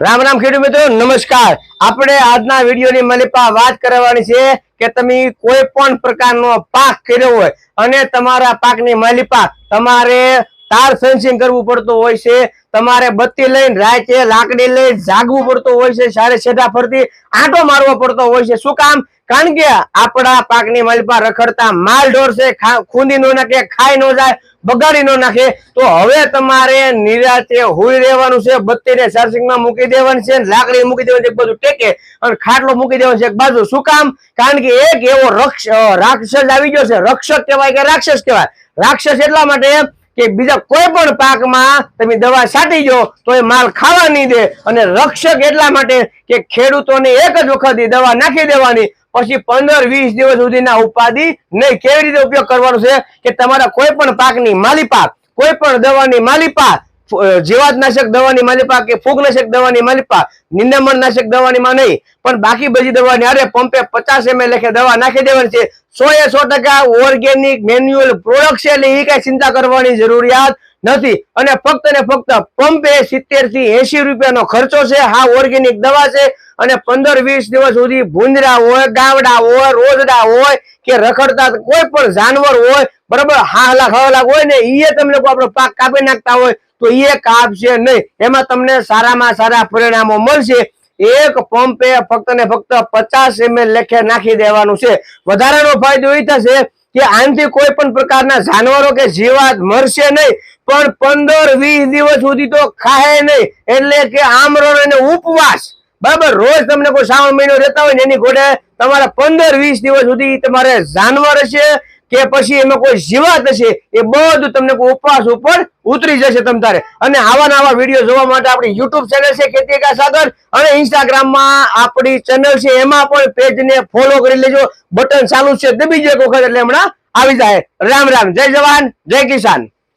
રામ રામ ખેડૂત મિત્રો, નમસ્કાર. આપણે આજના વિડીયોની મલિપા વાત કરવાની છે કે તમે કોઈ પણ પ્રકારનો પાક કર્યો હોય અને તમારા પાકની મલિપા તમારે તાર ફેન્સિંગ કરવું પડતું હોય છે, તમારે બત્તી લઈને રાતે લાકડી લઈને જાગવું પડતું હોય છે, સારે છેડા ફરતી આંટો મારવો પડતો હોય છે. શું કામ? કારણ કે આપણા પાકની મલિપા રખડતા માલ ઢોર છે ખૂંદી નો નાખે, ખાઈ ન જાય બગાડી નો નાખે. તો હવે તમારે નિરાતે હુઈ રહેવાનું છે, બત્તીને ચાર્જિંગમાં મૂકી દેવાની છે, લાકડી મૂકી દેવાની છે, એક બાજુ ટેકે અને ખાટલો મૂકી દેવાનો છે, એક બાજુ. શું કામ? કારણ કે એક એવો રક્ષ રાક્ષસ આવી ગયો છે. રક્ષક કહેવાય કે રાક્ષસ કહેવાય? રાક્ષસ એટલા માટે કે બીજા કોઈ પણ પાકમાં તમે દવા છાંટી જો તો એ માલ ખાવા નહીં દે. અને રક્ષક એટલા માટે કે ખેડૂતોને એક જ વખત દવા નાખી દેવાની પછી પંદર વીસ દિવસ સુધીના ઉપાધિ નહીં. કેવી રીતે ઉપયોગ કરવાનો છે કે તમારા કોઈ પણ પાકની માલિપા કોઈ પણ દવાની માલિપા પાક જીવાતનાશક દવાની માલિપા કે ફૂગનાશક દવાની માલિપા નિંદામણનાશક દવાની માં નહીં. પણ બાકી બધી દવાની અરે પંપે પચાસ એમએલ લેખે દવા નાખી દેવાની છે. સો એ સો ટકા ઓર્ગેનિક મેન્યુઅલ પ્રોડક્ટ છે એટલે એ કઈ ચિંતા કરવાની જરૂરિયાત નથી. અને ફક્ત ને ફક્ત પંપે સિત્તેરથી એસી રૂપિયાનો ખર્ચો છે. હા ઓર્ગેનિક દવા છે. અને પંદર વીસ દિવસ સુધી ભૂંદરા હોય, ગાવડા હોય, રોજડા હોય કે રખડતા કોઈ પણ જાનવર હોય, બરાબર હાલાક હાલાક હોય ને એ તમે લોકો આપણો પાક કાપી નાખતા હોય, તો એ કાપશે નહીં. એમાં તમને સારામાં સારા પરિણામો મળશે. એક પંપે ફક્ત ને ફક્ત પચાસ એમએલ લેખે નાખી દેવાનું છે. વધારાનો ફાયદો એ થશે કે આનાથી કોઈ પણ પ્રકારના જાનવરો કે જીવાત મરશે નહીં, પણ પંદર વીસ દિવસ સુધી તો ખાય નહીં. એટલે કે આમરણ અને ઉપવાસ. બરાબર? રોજ તમને કોઈ શ્રાવણ મહિનો રહેતા હોય ને એની ઘોડે તમારે પંદર વીસ દિવસ સુધી તમારે જાનવર હશે કે પછી એમાં કોઈ જીવાત હશે એ બધું તમને કોઈ ઉપવાસ ઉપર ઉતરી જશે તમ તારે. અને આવા નવા વીડિયો જોવા માટે આપણી યુટ્યુબ ચેનલ છે ખેતી કા સાગર, અને ઇન્સ્ટાગ્રામમાં આપણી ચેનલ છે, એમાં પણ પેજને ફોલો કરી લેજો. બટન ચાલુ છે, દબી જાય વખત એટલે હમણાં આવી જાય. રામ રામ, જય જવાન, જય કિસાન.